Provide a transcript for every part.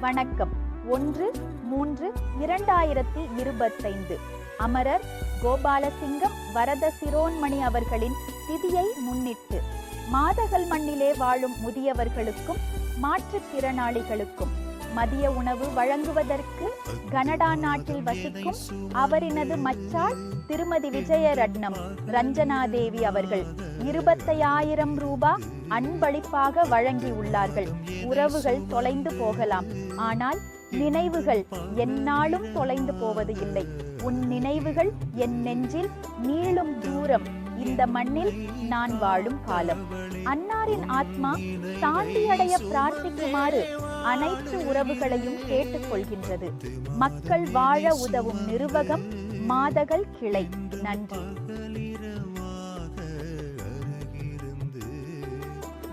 வணக்கம். ஒன்று மூன்று இரண்டாயிரத்தி இருபத்தைந்து. அமரர் கோபாலசிங்கம் வரத சிரோன்மணி அவர்களின் திதியை முன்னிட்டு மாதகல் மண்ணிலே வாழும் முதியவர்களுக்கும் மாற்றுத்திறனாளிகளுக்கும் மதிய உணவு வழங்குவதற்கு கனடா நாட்டில் வசிக்கும் அவரினது மச்சாள் திருமதி விஜயரட்னம் ரஞ்சனாதேவி அவர்கள். இருபத்தையாயிரம் ரூபா அன்பளிப்பாக வழங்கியுள்ளார்கள். உறவுகள் தொலைந்து போகலாம். ஆனால் நினைவுகள் எந்நாளும் தொலைந்து போவது இல்லை. உன் நினைவுகள் என் நெஞ்சில் நீளும் தூரம். இந்த மண்ணில் நான் வாழும் காலம். அன்னாரின் ஆத்மா சாந்தியடைய பிரார்த்திக்குமாறு அனைத்து உறவுகளையும் கேட்டுக்கொள்கின்றது. மக்கள் வாழ உதவும் நிறுவகம் மாதகள் கிளை. நன்றி.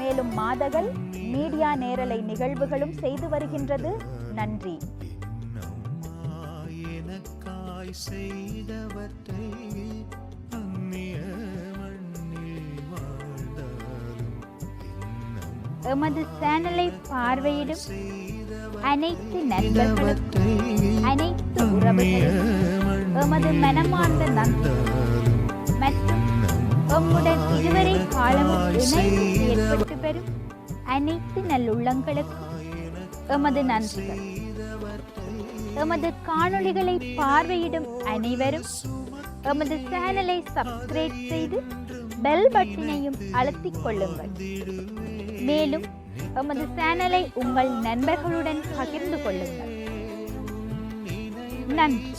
மேலும் மாதகள் மீடியா நேரலை நிகழ்வுகளும் செய்து வருகின்றது. நன்றி. செய்தவற்றை எமது சேனலை பார்வையிடும் அனைத்து நண்பர்களுக்கும் அனைத்து உறவுகளுக்கும் எமது மனமார்ந்த நன்றி மற்றும் எம்முடன் இதுவரை காலமும் இணைந்து பெறும் அனைத்து நல்லுள்ளங்களுக்கும் எமது நன்றிகள். எமது காணொளிகளை பார்வையிடும் அனைவரும் எமது சேனலை சப்ஸ்கிரைப் செய்து பெல் பட்டினையும் அழுத்திக் கொள்ளுங்கள். மேலும் எமது சேனலை உங்கள் நண்பர்களுடன் பகிர்ந்து கொள்ளுங்கள். நன்றி.